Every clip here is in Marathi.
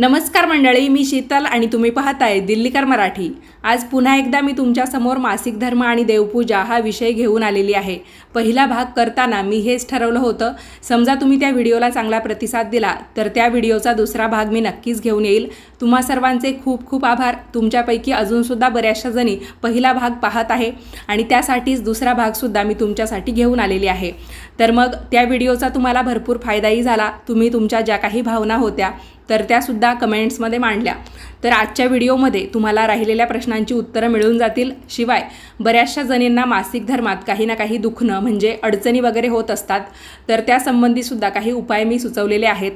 नमस्कार मंडळी मी शीतल आणि तुम्ही पाहताय दिल्लीकर मराठी. आज पुन्हा एकदा मी तुमच्यासमोर मासिक धर्म आणि देवपूजा हा विषय घेऊन आलेली आहे. पहिला भाग करताना मी हेच ठरवलं होतं समजा तुम्ही त्या व्हिडिओला चांगला प्रतिसाद दिला तर त्या व्हिडिओचा दुसरा भाग मी नक्कीच घेऊन येईल. तुम्हा सर्वांचे खूप खूप आभार. तुमच्यापैकी अजूनसुद्धा बऱ्याचशा जणी पहिला भाग पाहत आहे आणि त्यासाठीच दुसरा भागसुद्धा मी तुमच्यासाठी घेऊन आलेली आहे. तर मग त्या व्हिडिओचा तुम्हाला भरपूर फायदाही झाला. तुम्ही तुमच्या ज्या काही भावना होत्या तर त्यासुद्धा कमेंट्समध्ये मांडल्या. तर आजच्या व्हिडिओमध्ये तुम्हाला राहिलेल्या प्रश्नांची उत्तरं मिळून जातील. शिवाय बऱ्याचशा जणींना मासिक धर्मात काही ना काही दुखणं म्हणजे अडचणी वगैरे होत असतात. तर त्यासंबंधीसुद्धा काही उपाय मी सुचवलेले आहेत.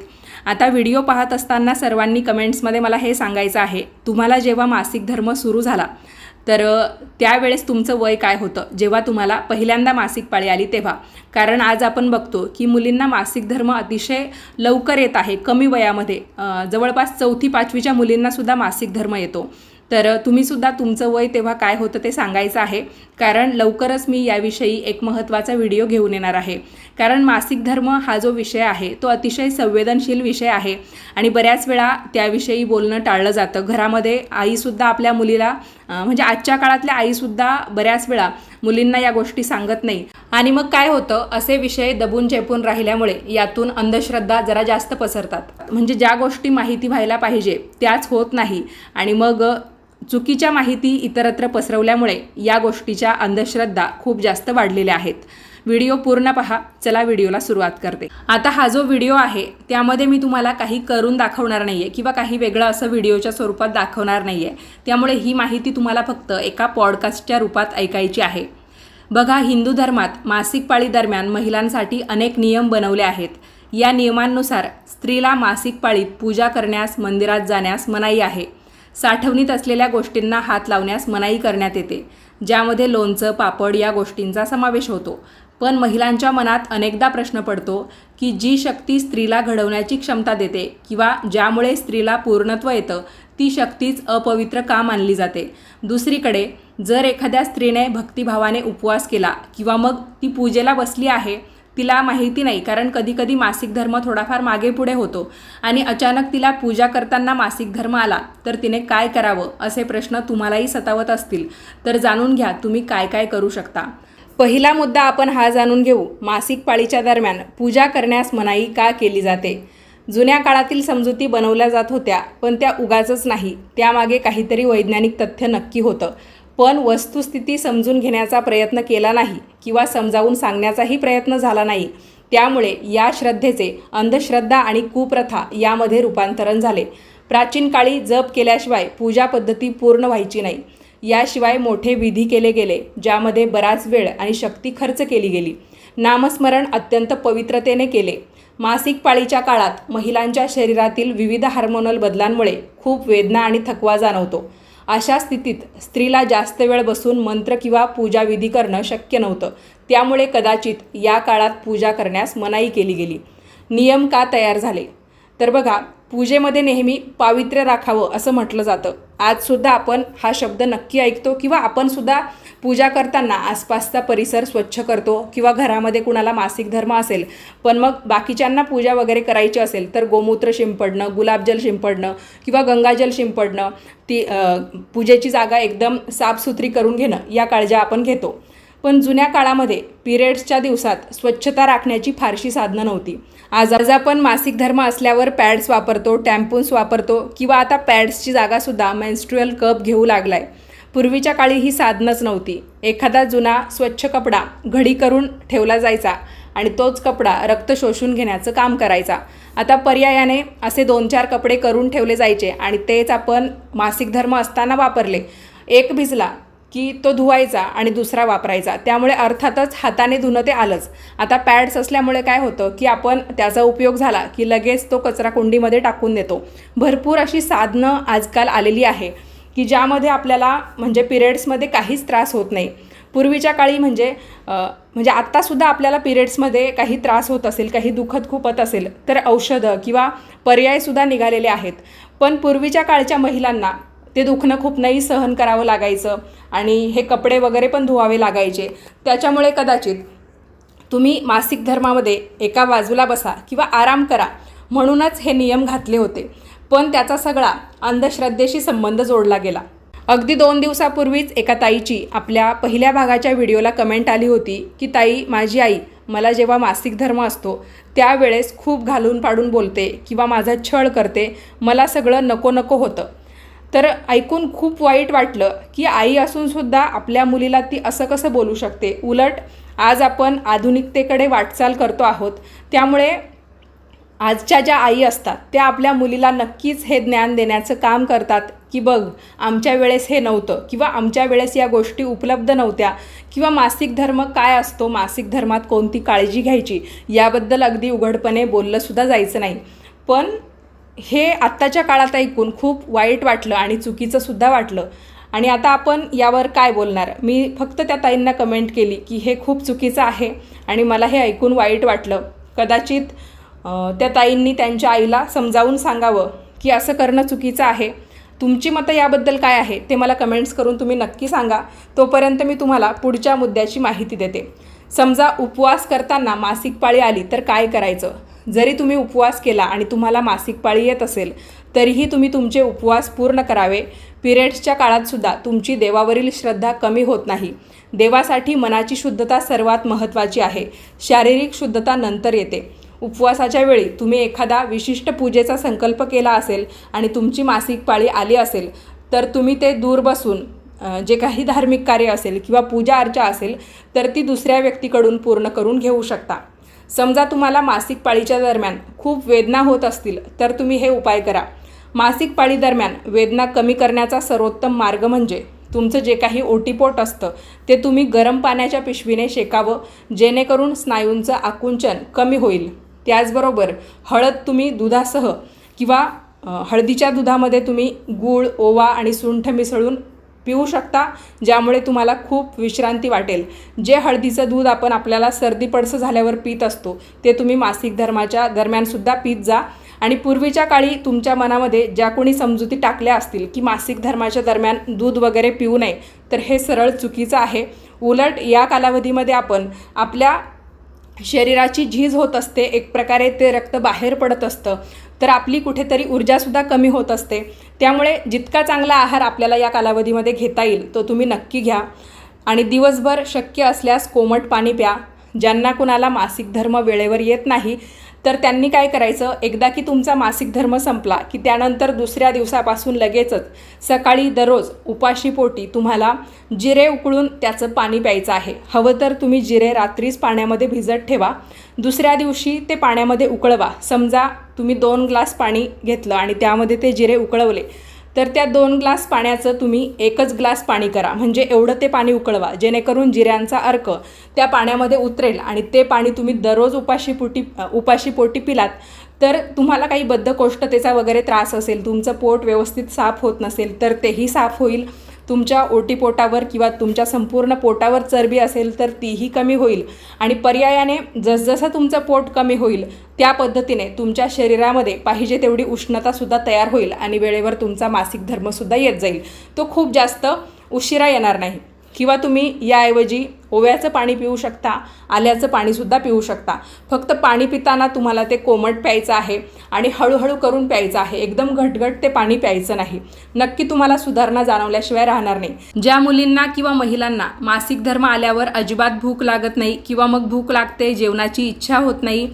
आता व्हिडिओ पाहत असताना सर्वांनी कमेंट्समध्ये मला हे सांगायचं आहे. तुम्हाला जेव्हा मासिक धर्म सुरू झाला तर त्यावेळेस तुमचं वय काय होतं? जेव्हा तुम्हाला पहिल्यांदा मासिक पाळी आली तेव्हा. कारण आज आपण बघतो की मुलींना मासिक धर्म अतिशय लवकर येत आहे कमी वयामध्ये. जवळपास चौथी पाचवीच्या मुलींनासुद्धा मासिक धर्म येतो. तर तुम्हीसुद्धा तुमचं वय तेव्हा काय होतं ते सांगायचं आहे. कारण लवकरच मी याविषयी एक महत्त्वाचा व्हिडिओ घेऊन येणार आहे. कारण मासिक धर्म हा जो विषय आहे तो अतिशय संवेदनशील विषय आहे. आणि बऱ्याच वेळा त्याविषयी बोलणं टाळलं जातं. घरामध्ये आईसुद्धा आपल्या मुलीला म्हणजे आजच्या काळातल्या आईसुद्धा बऱ्याच वेळा मुलींना या गोष्टी सांगत नाही. आणि मग काय होतं? असे विषय दबून चेपून राहिल्यामुळे यातून अंधश्रद्धा जरा जास्त पसरतात. म्हणजे ज्या गोष्टी माहिती व्हायला पाहिजे त्याच होत नाही. आणि मग चुकीच्या माहिती इतरत्र पसरवल्यामुळे या गोष्टीच्या अंधश्रद्धा खूप जास्त वाढलेल्या आहेत. व्हिडिओ पूर्ण पहा चला व्हिडिओला सुरुवात करते. आता हा जो व्हिडिओ आहे त्यामध्ये मी तुम्हाला काही करून दाखवणार नाही आहे किंवा काही वेगळं असं व्हिडिओच्या स्वरूपात दाखवणार नाही आहे त्यामुळे ही माहिती तुम्हाला फक्त एका पॉडकास्टच्या रूपात ऐकायची आहे. बघा हिंदू धर्मात मासिक पाळी दरम्यान महिलांसाठी अनेक नियम बनवले आहेत. या नियमांनुसार स्त्रीला मासिक पाळीत पूजा करण्यास मंदिरात जाण्यास मनाई आहे. साठवणीत असलेल्या गोष्टींना हात लावण्यास मनाई करण्यात येते. ज्यामध्ये लोणचं पापड या गोष्टींचा समावेश होतो. पण महिलांच्या मनात अनेकदा प्रश्न पडतो की जी शक्ती स्त्रीला घडवण्याची क्षमता देते किंवा ज्यामुळे स्त्रीला पूर्णत्व येतं ती शक्तीच अपवित्र का मानली जाते. दुसरीकडे जर एखाद्या स्त्रीने भक्तिभावाने उपवास केला किंवा मग ती पूजेला बसली आहे तिला माहिती नाही कारण कधीकधी मासिक धर्म थोडाफार मागे पुढे होतो आणि अचानक तिला पूजा करताना मासिक धर्म आला तर तिने काय करावं असे प्रश्न तुम्हालाही सतावत असतील. तर जाणून घ्या तुम्ही काय काय करू शकता. पहिला मुद्दा आपण हा जाणून घेऊ. मासिक पाळीच्या दरम्यान पूजा करण्यास मनाई का केली जाते? जुन्या काळातील समजुती बनवल्या जात होत्या पण त्या उगाचच नाही. त्यामागे काहीतरी वैज्ञानिक तथ्य नक्की होतं. पण वस्तुस्थिती समजून घेण्याचा प्रयत्न केला नाही किंवा समजावून सांगण्याचाही प्रयत्न झाला नाही. त्यामुळे या श्रद्धेचे अंधश्रद्धा आणि कुप्रथा यामध्ये रूपांतरण झाले. प्राचीन काळी जप केल्याशिवाय पूजा पद्धती पूर्ण व्हायची नाही. याशिवाय मोठे विधी केले गेले ज्यामध्ये बराच वेळ आणि शक्ती खर्च केली गेली. नामस्मरण अत्यंत पवित्रतेने केले. मासिक पाळीच्या काळात महिलांच्या शरीरातील विविध हार्मोनल बदलांमुळे खूप वेदना आणि थकवा जाणवतो. अशा स्थितीत स्त्रीला जास्त वेळ बसून मंत्र किंवा पूजाविधी करणं शक्य नव्हतं. त्यामुळे कदाचित या काळात पूजा करण्यास मनाई केली गेली. नियम का तयार झाले? तर बघा पूजेमध्ये नेहमी पावित्र्य राखावं असं म्हटलं जातं. आजसुद्धा आपण हा शब्द नक्की ऐकतो किंवा आपणसुद्धा पूजा करताना आसपासचा परिसर स्वच्छ करतो किंवा घरामध्ये कुणाला मासिक धर्म असेल पण मग बाकीच्यांना पूजा वगैरे करायची असेल तर गोमूत्र शिंपडणं गुलाबजल शिंपडणं किंवा गंगाजल शिंपडणं ती पूजेची जागा एकदम साफसुथरी करून घेणं या काळजा आपण घेतो. पण जुन्या काळामध्ये पिरियड्सच्या दिवसात स्वच्छता राखण्याची फारशी साधनं नव्हती. आज आज आपण मासिक धर्म असल्यावर पॅड्स वापरतो टॅम्पून्स वापरतो किंवा आता पॅड्सची जागासुद्धा मेन्स्ट्रुअल कप घेऊ लागलाय. पूर्वीच्या काळी ही साधनंच नव्हती. एखादा जुना स्वच्छ कपडा घडी करून ठेवला जायचा आणि तोच कपडा रक्त शोषून घेण्याचं काम करायचा. आता पर्यायाने असे दोन चार कपडे करून ठेवले जायचे आणि तेच आपण मासिक धर्म असताना वापरले. एक भिजला की तो धुवायचा आणि दुसरा वापरायचा. त्यामुळे अर्थातच हाताने धुणं ते आलंच. आता पॅड्स असल्यामुळे काय होतं की आपण त्याचा उपयोग झाला की लगेच तो कचरा कुंडीमध्ये टाकून देतो. भरपूर अशी साधनं आजकाल आलेली आहे की ज्यामध्ये आपल्याला म्हणजे पिरियड्समध्ये काहीच त्रास होत नाही. पूर्वीच्या काळी म्हणजे म्हणजे आत्तासुद्धा आपल्याला पिरियड्समध्ये काही त्रास होत असेल काही दुखत खूपत असेल तर औषधं किंवा पर्यायसुद्धा निघालेले आहेत. पण पूर्वीच्या काळच्या महिलांना ते दुखणं खूप नाही सहन करावं लागायचं आणि हे कपडे वगैरे पण धुवावे लागायचे. त्याच्यामुळे कदाचित तुम्ही मासिक धर्मामध्ये एका बाजूला बसा किंवा आराम करा. म्हणूनच हे नियम घातले होते. पण त्याचा सगळा अंधश्रद्धेशी संबंध जोडला गेला. अगदी दोन दिवसापूर्वीच एका ताईची आपल्या पहिल्या भागाच्या व्हिडिओला कमेंट आली होती की ताई माझी आई मला जेव्हा मासिक धर्म असतो त्यावेळेस खूप घालून पाडून बोलते किंवा माझा छळ करते. मला सगळं नको नको होतं. तर ऐकून खूप वाईट वाटलं की आई असूनसुद्धा आपल्या मुलीला ती असं कसं बोलू शकते? उलट आज आपण आधुनिकतेकडे वाटचाल करतो आहोत. त्यामुळे आजच्या ज्या आई असतात त्या आपल्या मुलीला नक्कीच हे ज्ञान देण्याचं काम करतात की बघ आमच्या वेळेस हे नव्हतं किंवा आमच्या वेळेस या गोष्टी उपलब्ध नव्हत्या किंवा मासिक धर्म काय असतो मासिक धर्मात कोणती काळजी घ्यायची याबद्दल अगदी उघडपणे बोललंसुद्धा जायचं नाही. पण हे आत्ताच्या काळात ऐकून खूप वाईट वाटलं आणि चुकीचंसुद्धा वाटलं. आणि आता आपण यावर काय बोलणार? मी फक्त त्या ताईंना कमेंट केली की हे खूप चुकीचं आहे आणि मला हे ऐकून वाईट वाटलं. कदाचित त्या ताईंनी त्यांच्या आईला समजावून सांगावं की असं करणं चुकीचं आहे. तुमची मतं याबद्दल काय आहे ते मला कमेंट्स करून तुम्ही नक्की सांगा. तोपर्यंत मी तुम्हाला पुढच्या मुद्द्याची माहिती देते. समजा उपवास करताना मासिक पाळी आली तर काय करायचं? जरी तुम्ही उपवास केला आणि तुम्हाला मासिक पाळी येत असेल तरीही तुम्ही तुमचे उपवास पूर्ण करावे. पिरियड्सच्या काळातसुद्धा तुमची देवावरील श्रद्धा कमी होत नाही. देवासाठी मनाची शुद्धता सर्वात महत्त्वाची आहे. शारीरिक शुद्धता नंतर येते. उपवासाच्या वेळी तुम्ही एखादा विशिष्ट पूजेचा संकल्प केला असेल आणि तुमची मासिक पाळी आली असेल तर तुम्ही ते दूर बसून जे काही धार्मिक कार्य असेल किंवा पूजा अर्चा असेल तर ती दुसऱ्या व्यक्तीकडून पूर्ण करून घेऊ शकता. समजा तुम्हाला मासिक पाळीच्या दरम्यान खूप वेदना होत असतील तर तुम्ही हे उपाय करा. मासिक पाळी दरम्यान वेदना कमी करण्याचा सर्वोत्तम मार्ग म्हणजे तुमचं जे काही ओटीपोट असतं ते तुम्ही गरम पाण्याच्या पिशवीने शेकावं जेणेकरून स्नायूंचं आकुंचन कमी होईल. त्याचबरोबर हळद तुम्ही दुधासह किंवा हळदीच्या दुधामध्ये तुम्ही गूळ ओवा आणि सुंठ मिसळून पिऊ शकता ज्यामुळे तुम्हाला खूप विश्रांती वाटेल. जे हळदीचं दूध आपण आपल्याला सर्दी पडसं झाल्यावर पित असतो ते तुम्ही मासिक धर्माच्या दरम्यानसुद्धा पीत जा. आणि पूर्वीच्या काळी तुमच्या मनामध्ये ज्या कोणी समजुती टाकल्या असतील की मासिक धर्माच्या दरम्यान दूध वगैरे पिऊ नये तर हे सरळ चुकीचं आहे. उलट या कालावधीमध्ये आपण आपल्या शरीराची झीज होत असते एक प्रकारे ते रक्त बाहेर पडत असतं. तर आपली कुठेतरी ऊर्जासुद्धा कमी होत असते. त्यामुळे जितका चांगला आहार आपल्याला या कालावधीमध्ये घेता येईल तो तुम्ही नक्की घ्या. आणि दिवसभर शक्य असल्यास कोमट पाणी प्या. ज्यांना कुणाला मासिक धर्म वेळेवर येत नाही तर त्यांनी काय करायचं? एकदा की तुमचा मासिक धर्म संपला की त्यानंतर दुसऱ्या दिवसापासून लगेचच सकाळी दररोज उपाशी पोटी तुम्हाला जिरे उकळून त्याचं पाणी प्यायचं आहे. हवं तर तुम्ही जिरे रात्रीच पाण्यामध्ये भिजत ठेवा. दुसऱ्या दिवशी ते पाण्यामध्ये उकळवा. समजा तुम्ही दोन ग्लास पाणी घेतलं आणि त्यामध्ये ते जिरे उकळवले तर त्या दोन ग्लास पाण्याचं तुम्ही एकच ग्लास पाणी करा. म्हणजे एवढं ते पाणी उकळवा जेणेकरून जिऱ्यांचा अर्क त्या पाण्यामध्ये उतरेल आणि ते पाणी तुम्ही दररोज उपाशी पोटी उपाशी पोटी पिलात तर तुम्हाला काही बद्धकोष्ठतेचा वगैरे त्रास असेल तुमचं पोट व्यवस्थित साफ होत नसेल तर तेही साफ होईल. तुमच्या ओटीपोटावर किंवा तुमच्या संपूर्ण पोटावर चरबी असेल तर तीही कमी होईल. आणि पर्यायाने जसजसं तुमचं पोट कमी होईल त्या पद्धतीने तुमच्या शरीरामध्ये पाहिजे तेवढी उष्णतासुद्धा तयार होईल आणि वेळेवर तुमचा मासिक धर्मसुद्धा येत जाईल. तो खूप जास्त उशिरा येणार नाही. किंवा तुम्ही याऐवजी ओव्याचं पाणी पिऊ शकता आल्याचं पाणीसुद्धा पिऊ शकता. फक्त पाणी पिताना तुम्हाला ते कोमट प्यायचं आहे आणि हळूहळू करून प्यायचं आहे. एकदम घटघट ते पाणी प्यायचं नाही. नक्की तुम्हाला सुधारणा जाणवल्याशिवाय राहणार नाही. ज्या मुलींना किंवा महिलांना मासिक धर्म आल्यावर अजिबात भूक लागत नाही किंवा मग भूक लागते जेवणाची इच्छा होत नाही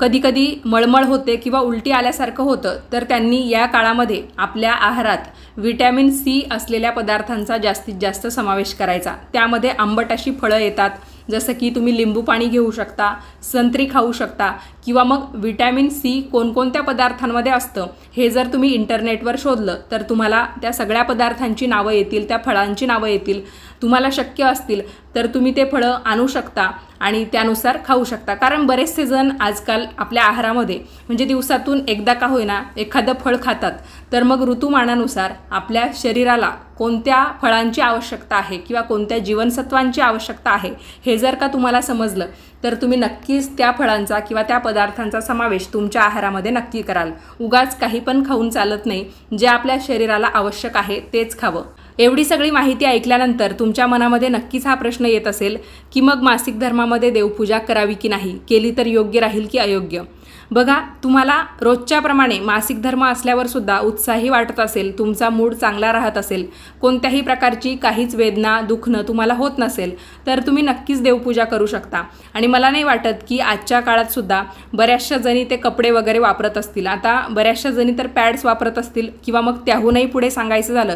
कधीकधी मळमळ होते किंवा उलटी आल्यासारखं होतं तर त्यांनी या काळामध्ये आपल्या आहारात व्हिटॅमिन सी असलेल्या पदार्थांचा जास्तीत जास्त समावेश करायचा. त्यामध्ये आंबट अशी फळं येतात जसं की तुम्ही लिंबू पाणी घेऊ शकता संत्री खाऊ शकता किंवा मग विटॅमिन सी कोणकोणत्या पदार्थांमध्ये असतं हे जर तुम्ही इंटरनेटवर शोधलं तर तुम्हाला त्या सगळ्या पदार्थांची नावं येतील त्या फळांची नावं येतील. तुम्हाला शक्य असतील तर तुम्ही ते फळं आणू शकता आणि त्यानुसार खाऊ शकता. कारण बरेचसे जण आजकाल आपल्या आहारामध्ये म्हणजे दिवसातून एकदा का होईना एखादं फळ खातात तर मग ऋतुमानानुसार आपल्या शरीराला कोणत्या फळांची आवश्यकता आहे किंवा कोणत्या जीवनसत्वांची आवश्यकता आहे हे जर का तुम्हाला समजलं तर तुम्ही नक्कीच त्या फळांचा किंवा त्या पदार्थांचा समावेश तुमच्या आहारामध्ये नक्की कराल. उगाच काही पण खाऊन चालत नाही जे आपल्या शरीराला आवश्यक आहे तेच खावं. एवढी सगळी माहिती ऐकल्यानंतर तुमच्या मनामध्ये नक्कीच हा प्रश्न येत असेल की मग मासिक धर्मामध्ये देवपूजा करावी की नाही? केली तर योग्य राहील की अयोग्य? बघा तुम्हाला रोजच्याप्रमाणे मासिक धर्म असल्यावर सुद्धा उत्साही वाटत असेल तुमचा मूड चांगला राहत असेल कोणत्याही प्रकारची काहीच वेदना दुखणं तुम्हाला होत नसेल तर तुम्ही नक्कीच देवपूजा करू शकता. आणि मला नाही वाटत की आजच्या काळात सुद्धा बऱ्याचशा जणी ते कपडे वगैरे वापरत असतील. आता बऱ्याचशा जणी तर पॅड्स वापरत असतील किंवा मग त्याहूनही पुढे सांगायचं झालं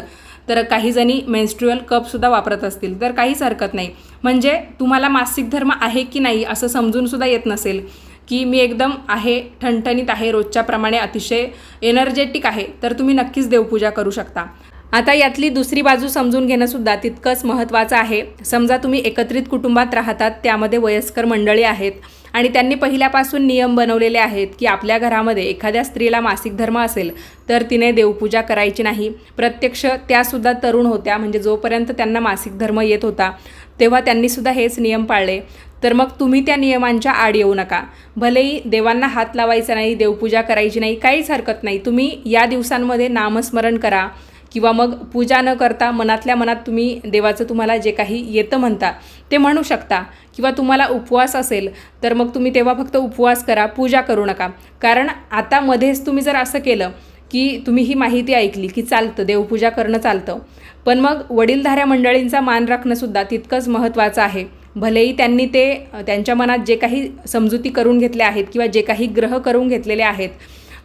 तर काही जणी मेन्स्ट्रुअल कपसुद्धा वापरत असतील. तर काहीच हरकत नाही. म्हणजे तुम्हाला मासिक धर्म आहे की नाही असं समजूनसुद्धा येत नसेल की मी एकदम आहे ठणठणीत आहे रोजच्याप्रमाणे अतिशय एनर्जेटिक आहे तर तुम्ही नक्कीच देवपूजा करू शकता. आता यातली दुसरी बाजू समजून घेणंसुद्धा तितकंच महत्त्वाचं आहे. समजा तुम्ही एकत्रित कुटुंबात राहतात त्यामध्ये वयस्कर मंडळी आहेत आणि त्यांनी पहिल्यापासून नियम बनवलेले आहेत की आपल्या घरामध्ये एखाद्या स्त्रीला मासिक धर्म असेल तर तिने देवपूजा करायची नाही. प्रत्यक्ष त्यासुद्धा तरुण होत्या म्हणजे जोपर्यंत त्यांना मासिक धर्म येत होता तेव्हा त्यांनीसुद्धा हेच नियम पाळले. तर मग तुम्ही त्या नियमांच्या आड येऊ नका. भलेही देवांना हात लावायचा नाही देवपूजा करायची नाही काहीच हरकत नाही. तुम्ही या दिवसांमध्ये नामस्मरण करा. किंवा मग पूजा न करता मनातल्या मनात तुम्ही देवाचं तुम्हाला जे काही येतं म्हणता ते म्हणू शकता. किंवा तुम्हाला उपवास असेल तर मग तुम्ही तेव्हा फक्त उपवास करा पूजा करू नका. कारण आता मध्येच तुम्ही जर असं केलं की तुम्ही ही माहिती ऐकली की चालतं देवपूजा करणं चालतं. पण मग वडीलधाऱ्या मंडळींचा मान राखणंसुद्धा तितकंच महत्त्वाचं आहे. भलेही त्यांनी ते त्यांच्या मनात जे काही समजुती करून घेतल्या आहेत किंवा जे काही ग्रह करून घेतलेले आहेत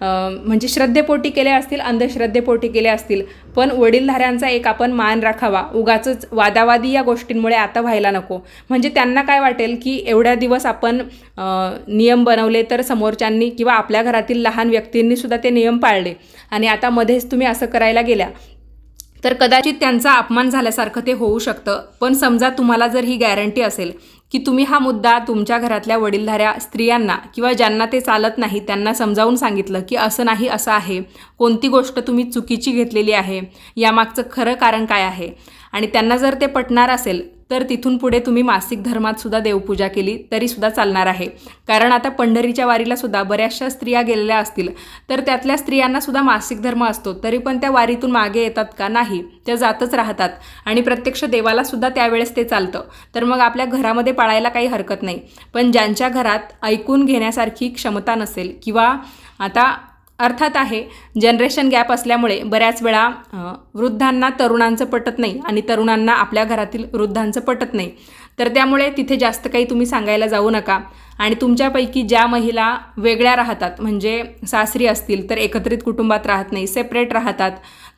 म्हणजे श्रद्धेपोटी केले असतील अंधश्रद्धेपोटी केले असतील पण वडीलधाऱ्यांचा एक आपण मान राखावा. उगाच वादावादी या गोष्टींमुळे आता व्हायला नको. म्हणजे त्यांना काय वाटेल की एवढ्या दिवस आपण नियम बनवले तर समोरच्यांनी किंवा आपल्या घरातील लहान व्यक्तींनी सुद्धा ते नियम पाळले. आणि आता मध्येच तुम्ही असं करायला गेल्या. तर कदाचित त्यांचा अपमान झाल्यासारखं ते होऊ शकतं. पण समजा तुम्हाला जर ही गॅरंटी असेल की तुम्ही हा मुद्दा तुमच्या घरातल्या वडीलधाऱ्या स्त्रियांना किंवा ज्यांना ते चालत नाही त्यांना समजावून सांगितलं की असं नाही असं आहे. कोणती गोष्ट तुम्ही चुकीची घेतलेली आहे? यामागचं खरं कारण काय आहे? आणि त्यांना जर ते पटणार असेल तर तिथून पुढे तुम्ही मासिक धर्मात सुद्धा देवपूजा केली तरीसुद्धा चालणार आहे. कारण आता पंढरीच्या वारीला सुद्धा बऱ्याचशा स्त्रिया गेलेल्या असतील तर त्यातल्या स्त्रियांना सुद्धा मासिक धर्म असतो तरी पण त्या वारीतून मागे येतात का नाही त्या जातच राहतात. आणि प्रत्यक्ष देवाला सुद्धा त्यावेळेस ते चालतं. तर मग आपल्या घरामध्ये पाळायला काही हरकत नाही. पण ज्यांच्या घरात ऐकून घेण्यासारखी क्षमता नसेल किंवा आता अर्थात आहे जनरेशन गॅप असल्यामुळे बऱ्याच वेळा वृद्धांना तरुणांचं पटत नाही आणि तरुणांना आपल्या घरातील वृद्धांचं पटत नाही. तर त्यामुळे तिथे जास्त काही तुम्ही सांगायला जाऊ नका. आणि तुमच्यापैकी ज्या महिला वेगळ्या राहतात म्हणजे सासरी असतील तर एकत्रित कुटुंबात राहत नाही सेपरेट राहतात.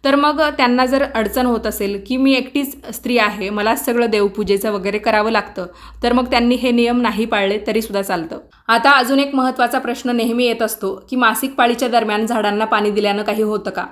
तर मग त्यांना जर अडचण होत असेल की मी एकटीच स्त्री आहे मला सगळं देवपूजेचं वगैरे करावं लागतं तर मग त्यांनी हे नियम नाही पाळले तरीसुद्धा चालतं. आता अजून एक महत्त्वाचा प्रश्न नेहमी येत असतो की मासिक पाळीच्या दरम्यान झाडांना पाणी दिल्यानं काही होतं का?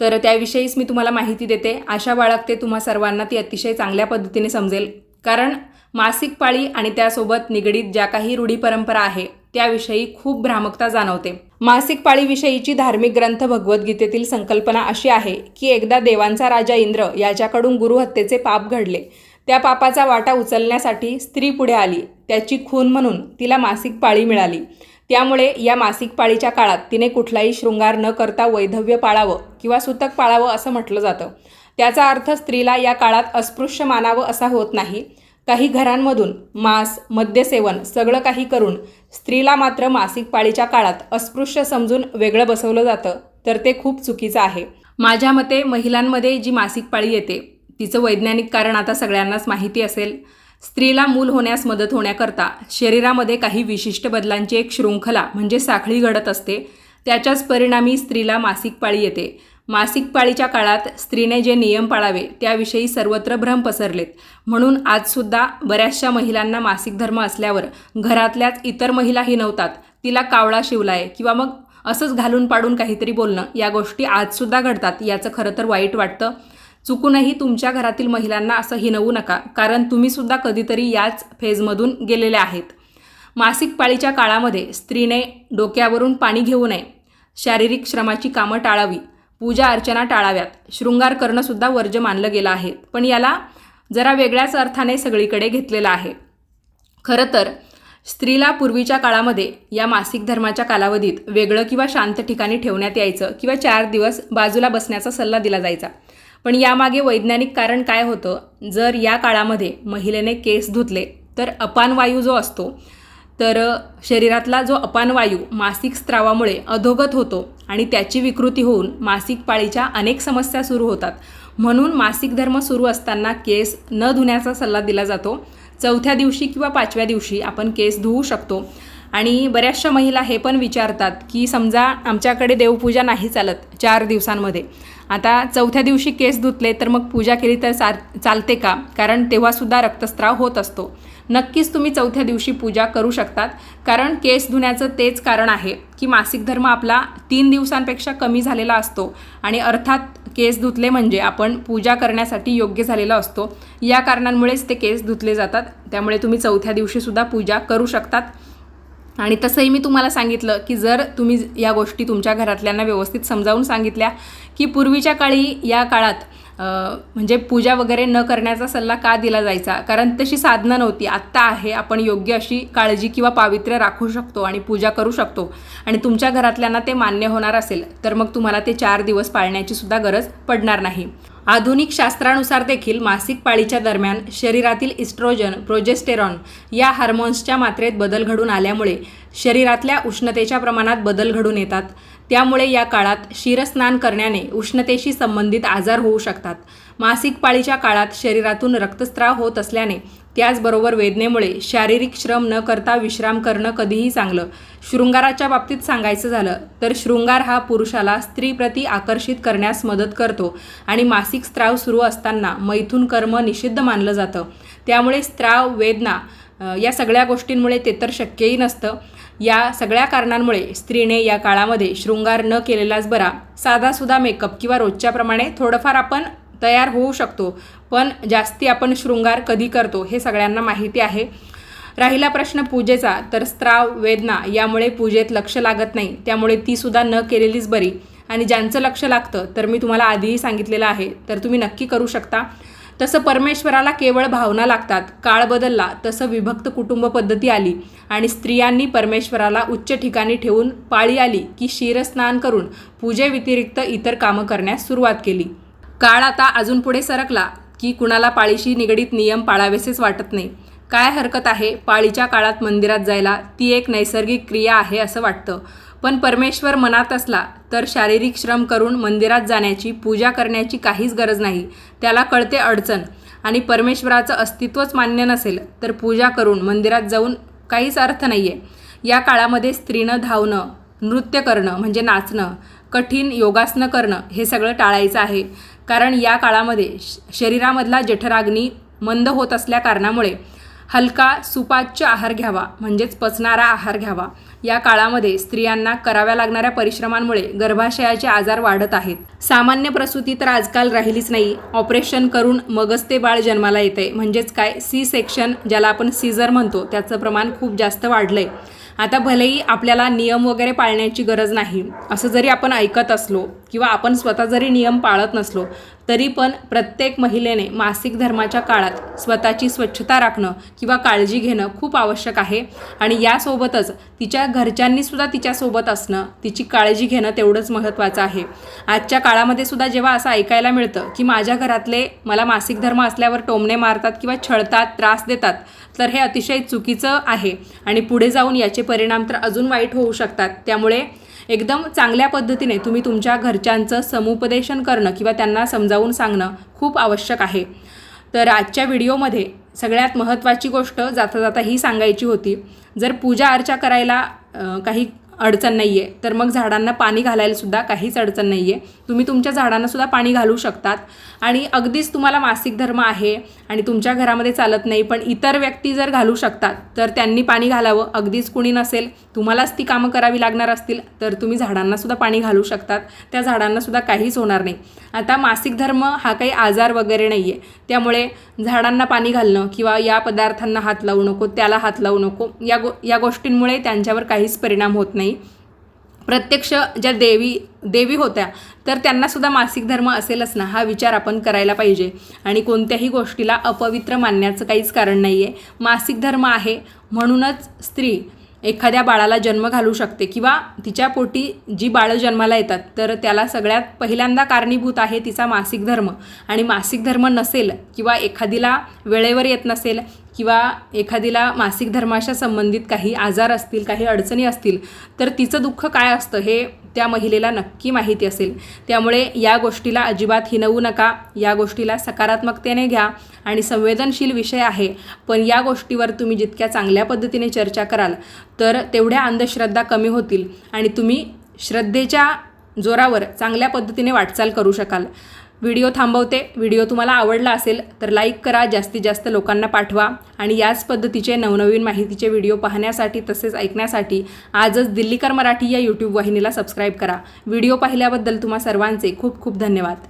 तर त्याविषयीच मी तुम्हाला माहिती देते. आशा बाळगते तुम्हा सर्वांना ती अतिशय चांगल्या पद्धतीने समजेल. कारण मासिक पाळी आणि त्यासोबत निगडीत ज्या काही रूढी परंपरा आहे त्याविषयी खूप भ्रामकता जाणवते. मासिक पाळीविषयीची धार्मिक ग्रंथ भगवद्गीतेतील संकल्पना अशी आहे की एकदा देवांचा राजा इंद्र याच्याकडून गुरुहत्येचे पाप घडले. त्या पापाचा वाटा उचलण्यासाठी स्त्री पुढे आली. त्याची खून म्हणून तिला मासिक पाळी मिळाली. त्यामुळे या मासिक पाळीच्या काळात तिने कुठलाही शृंगार न करता वैधव्य पाळावं किंवा सुतक पाळावं असं म्हटलं जातं. त्याचा अर्थ स्त्रीला या काळात अस्पृश्य मानावं असा होत नाही. काही घरांमधून मांस मद्यसेवन सगळं काही करून स्त्रीला मात्र मासिक पाळीच्या काळात अस्पृश्य समजून वेगळं बसवलं जातं तर ते खूप चुकीचं आहे. माझ्या मते महिलांमध्ये जी मासिक पाळी येते तिचं वैज्ञानिक कारण आता सगळ्यांनाच माहिती असेल. स्त्रीला मूल होण्यास मदत होण्याकरता शरीरामध्ये काही विशिष्ट बदलांची एक शृंखला म्हणजे साखळी घडत असते. त्याच्याच परिणामी स्त्रीला मासिक पाळी येते. मासिक पाळीच्या काळात स्त्रीने जे नियम पाळावे त्याविषयी सर्वत्र भ्रम पसरलेत. म्हणून आजसुद्धा बऱ्याचशा महिलांना मासिक धर्म असल्यावर घरातल्याच इतर महिला हिनवतात तिला कावळा शिवलाय किंवा मग असंच घालून पाडून काहीतरी बोलणं या गोष्टी आजसुद्धा घडतात. याचं खरं तर वाईट वाटतं. चुकूनही तुमच्या घरातील महिलांना असं हिनवू नका कारण तुम्हीसुद्धा कधीतरी याच फेजमधून गेलेल्या आहेत. मासिक पाळीच्या काळामध्ये स्त्रीने डोक्यावरून पाणी घेऊ नये. शारीरिक श्रमाची कामं टाळावी. पूजा अर्चना टाळाव्यात. शृंगार करणंसुद्धा वर्ज्य मानलं गेलं आहे. पण याला जरा वेगळ्याच अर्थाने सगळीकडे घेतलेलं आहे. खरं तर स्त्रीला पूर्वीच्या काळामध्ये या मासिक धर्माच्या कालावधीत वेगळं किंवा शांत ठिकाणी ठेवण्यात यायचं किंवा चार दिवस बाजूला बसण्याचा सल्ला दिला जायचा. पण यामागे वैज्ञानिक कारण काय होतं? जर या काळामध्ये महिलेने केस धुतले तर अपानवायू जो असतो तर शरीरातला जो अपानवायू मासिक स्त्रावामुळे अधोगत होतो आणि त्याची विकृती होऊन मासिक पाळीच्या अनेक समस्या सुरू होतात. म्हणून मासिक धर्म सुरू असताना केस न धुण्याचा सल्ला दिला जातो. चौथ्या दिवशी किंवा पाचव्या दिवशी आपण केस धुवू शकतो. आणि बऱ्याचशा महिला हे पण विचारतात की समजा आमच्याकडे देवपूजा नाही चालत चार दिवसांमध्ये. आता चौथ्या दिवशी केस धुतले तर मग पूजा केली तर चा चालते का? कारण तेव्हासुद्धा रक्तस्त्राव होत असतो. नक्कीच तुम्ही चौथ्या दिवशी पूजा करू शकतात. कारण केस धुण्याचं तेच कारण आहे की मासिक धर्म आपला तीन दिवसांपेक्षा कमी झालेला असतो आणि अर्थात केस धुतले म्हणजे आपण पूजा करण्यासाठी योग्य झालेला असतो. या कारणांमुळेच ते केस धुतले जातात. त्यामुळे तुम्ही चौथ्या दिवशीसुद्धा पूजा करू शकतात. आणि तसंही मी तुम्हाला सांगितलं की जर तुम्ही या गोष्टी तुमच्या घरातल्यांना व्यवस्थित समजावून सांगितल्या की पूर्वीच्या काळी या काळात म्हणजे पूजा वगैरे न करण्याचा सल्ला का दिला जायचा? कारण तशी साधनं नव्हती. आत्ता आहे. आपण योग्य अशी काळजी किंवा पावित्र्य राखू शकतो आणि पूजा करू शकतो. आणि तुमच्या घरातल्यांना ते मान्य होणार असेल तर मग तुम्हाला ते चार दिवस पाळण्याची सुद्धा गरज पडणार नाही. आधुनिक शास्त्रानुसार देखील मासिक पाळीच्या दरम्यान शरीरातील इस्ट्रोजन प्रोजेस्टेरॉन या हार्मोन्सच्या मात्रेत बदल घडून आल्यामुळे शरीरातल्या उष्णतेच्या प्रमाणात बदल घडून येतात. त्यामुळे या काळात शिरस्नान करण्याने उष्णतेशी संबंधित आजार होऊ शकतात. मासिक पाळीच्या काळात शरीरातून रक्तस्राव होत असल्याने त्याचबरोबर वेदनेमुळे शारीरिक श्रम न करता विश्राम करणं कधीही चांगलं. शृंगाराच्या बाबतीत सांगायचं झालं तर शृंगार हा पुरुषाला स्त्रीप्रती आकर्षित करण्यास मदत करतो आणि मासिक स्त्राव सुरू असताना मैथून कर्म निषिद्ध मानलं जातं. त्यामुळे स्त्राव वेदना या सगळ्या गोष्टींमुळे ते तर शक्यही नसतं. या सगळ्या कारणांमुळे स्त्रीने या काळामध्ये शृंगार न केलेलाच बरा. साधासुधा मेकअप किंवा रोजच्याप्रमाणे थोडंफार आपण तयार होऊ शकतो पण जास्ती आपण शृंगार कधी करतो हे सगळ्यांना माहिती आहे. राहिला प्रश्न पूजेचा तर स्त्राव वेदना यामुळे पूजेत लक्ष लागत नाही त्यामुळे तीसुद्धा न केलेलीच बरी. आणि ज्यांचं लक्ष लागतं तर मी तुम्हाला आधीही सांगितलेलं आहे तर तुम्ही नक्की करू शकता. तसं परमेश्वराला केवळ भावना लागतात. काळ बदलला तसं विभक्त कुटुंब पद्धती आली आणि स्त्रियांनी परमेश्वराला उच्च ठिकाणी ठेवून पाळी आली की क्षीरस्नान करून पूजेव्यतिरिक्त इतर कामं करण्यास सुरुवात केली. काळ आता अजून पुढे सरकला की कुणाला पाळीशी निगडीत नियम पाळावेसेच वाटत नाही. काय हरकत आहे? पाळीच्या काळात मंदिरात जायला ती एक नैसर्गिक क्रिया आहे असं वाटतं. पण परमेश्वर मनात असला तर शारीरिक श्रम करून मंदिरात जाण्याची पूजा करण्याची काहीच गरज नाही. त्याला कळते अडचण. आणि परमेश्वराचं अस्तित्वच मान्य नसेल तर पूजा करून मंदिरात जाऊन काहीच अर्थ नाही आहे या काळामध्ये स्त्रीनं धावणं नृत्य करणं म्हणजे नाचणं कठीण योगासनं करणं हे सगळं टाळायचं आहे. कारण या काळामध्ये श- शरीरामधला जठराग्नी मंद होत असल्या कारणामुळे हलका सुपाच्य आहार घ्यावा म्हणजेच पचणारा आहार घ्यावा. या काळामध्ये स्त्रियांना कराव्या लागणाऱ्या परिश्रमांमुळे गर्भाशयाचे आजार वाढत आहेत. सामान्य प्रसूती तर आजकाल राहिलीच नाही. ऑपरेशन करून मगच ते बाळ जन्माला येते म्हणजेच काय? सी सेक्शन ज्याला आपण सीझर म्हणतो त्याचं प्रमाण खूप जास्त वाढलं आहे आता भलेही आपल्याला नियम वगैरे पाळण्याची गरज नाही असं जरी आपण ऐकत असलो किंवा आपण स्वतः जरी नियम पाळत नसलो तरी पण प्रत्येक महिलेने मासिक धर्माच्या काळात स्वतःची स्वच्छता राखणं किंवा काळजी घेणं खूप आवश्यक आहे. आणि यासोबतच तिच्या घरच्यांनी सुद्धा तिच्यासोबत असणं तिची काळजी घेणं तेवढंच महत्त्वाचं आहे. आजच्या काळामध्ये सुद्धा जेव्हा असं ऐकायला मिळतं की माझ्या घरातले मला मासिक धर्म असल्यावर टोमणे मारतात किंवा छळतात त्रास देतात तर हे अतिशय चुकीचं आहे. आणि पुढे जाऊन याचे परिणाम तर अजून वाईट होऊ शकतात. त्यामुळे एकदम चांगल्या पद्धतीने तुम्ही तुमच्या घरच्यांचं समुपदेशन करणं किंवा त्यांना समजावून सांगणं खूप आवश्यक आहे. तर आजच्या व्हिडिओमध्ये सगळ्यात महत्त्वाची गोष्ट जाता जाता ही सांगायची होती. जर पूजा अर्चा करायला काही अडचण नाही आहे तर मग झाडांना पाणी घालायलासुद्धा काहीच अडचण नाही आहे तुम्ही तुमच्या झाडांना सुद्धा पाणी घालू शकतात. आणि अगदीच तुम्हाला मासिक धर्म आहे आणि तुमच्या घरामध्ये चालत नाही पण इतर व्यक्ती जर घालू शकतात तर त्यांनी पाणी घालावं. अगदीच कुणी नसेल तुम्हालाच ती कामं करावी लागणार असतील तर तुम्ही झाडांना सुद्धा पाणी घालू शकतात. त्या झाडांना सुद्धा काहीच होणार नाही. आता मासिक धर्म हा काही आजार वगैरे नाही आहे त्यामुळे झाडांना पाणी घालणं किंवा या पदार्थांना हात लावू नको त्याला हात लावू नको या गो या गोष्टींमुळे त्यांच्यावर काहीच परिणाम होत नाही. प्रत्यक्ष ज्या देवी देवी होत्या तर त्यांनासुद्धा मासिक धर्म असेलच ना हा विचार आपण करायला पाहिजे. आणि कोणत्याही गोष्टीला अपवित्र मानण्याचं काहीच कारण नाही आहे मासिक धर्म आहे म्हणूनच स्त्री एखाद्या बाळाला जन्म घालू शकते किंवा तिच्या पोटी जी बाळं जन्माला येतात तर त्याला सगळ्यात पहिल्यांदा कारणीभूत आहे तिचा मासिक धर्म. आणि मासिक धर्म नसेल किंवा एखादीला वेळेवर येत नसेल किंवा एखादीला मासिक धर्माशा संबंधित काही आजार असतील काही अडचणी असतील तर तिचं दुःख काय असतं हे त्या महिलेला नक्की माहिती असेल. त्यामुळे या गोष्टीला अजिबात हिनवू नका. या गोष्टीला सकारात्मकतेने घ्या आणि संवेदनशील विषय आहे. पण या गोष्टीवर तुम्ही जितक्या चांगल्या पद्धतीने चर्चा कराल तर तेवढ्या अंधश्रद्धा कमी होतील आणि तुम्ही श्रद्धेच्या जोरावर चांगल्या पद्धतीने वाटचाल करू शकाल. व्हिडिओ थांबवते. व्हिडिओ तुम्हाला आवडला असेल तर लाईक करा जास्तीत जास्त लोकांना पाठवा. आणि याच पद्धतीचे नवनवीन माहितीचे व्हिडिओ पाहण्यासाठी तसेच ऐकण्यासाठी आजच दिल्लीकर मराठी या यूट्यूब वाहिनीला सबस्क्राईब करा. व्हिडिओ पाहिल्याबद्दल तुम्हा सर्वांचे खूप खूप धन्यवाद.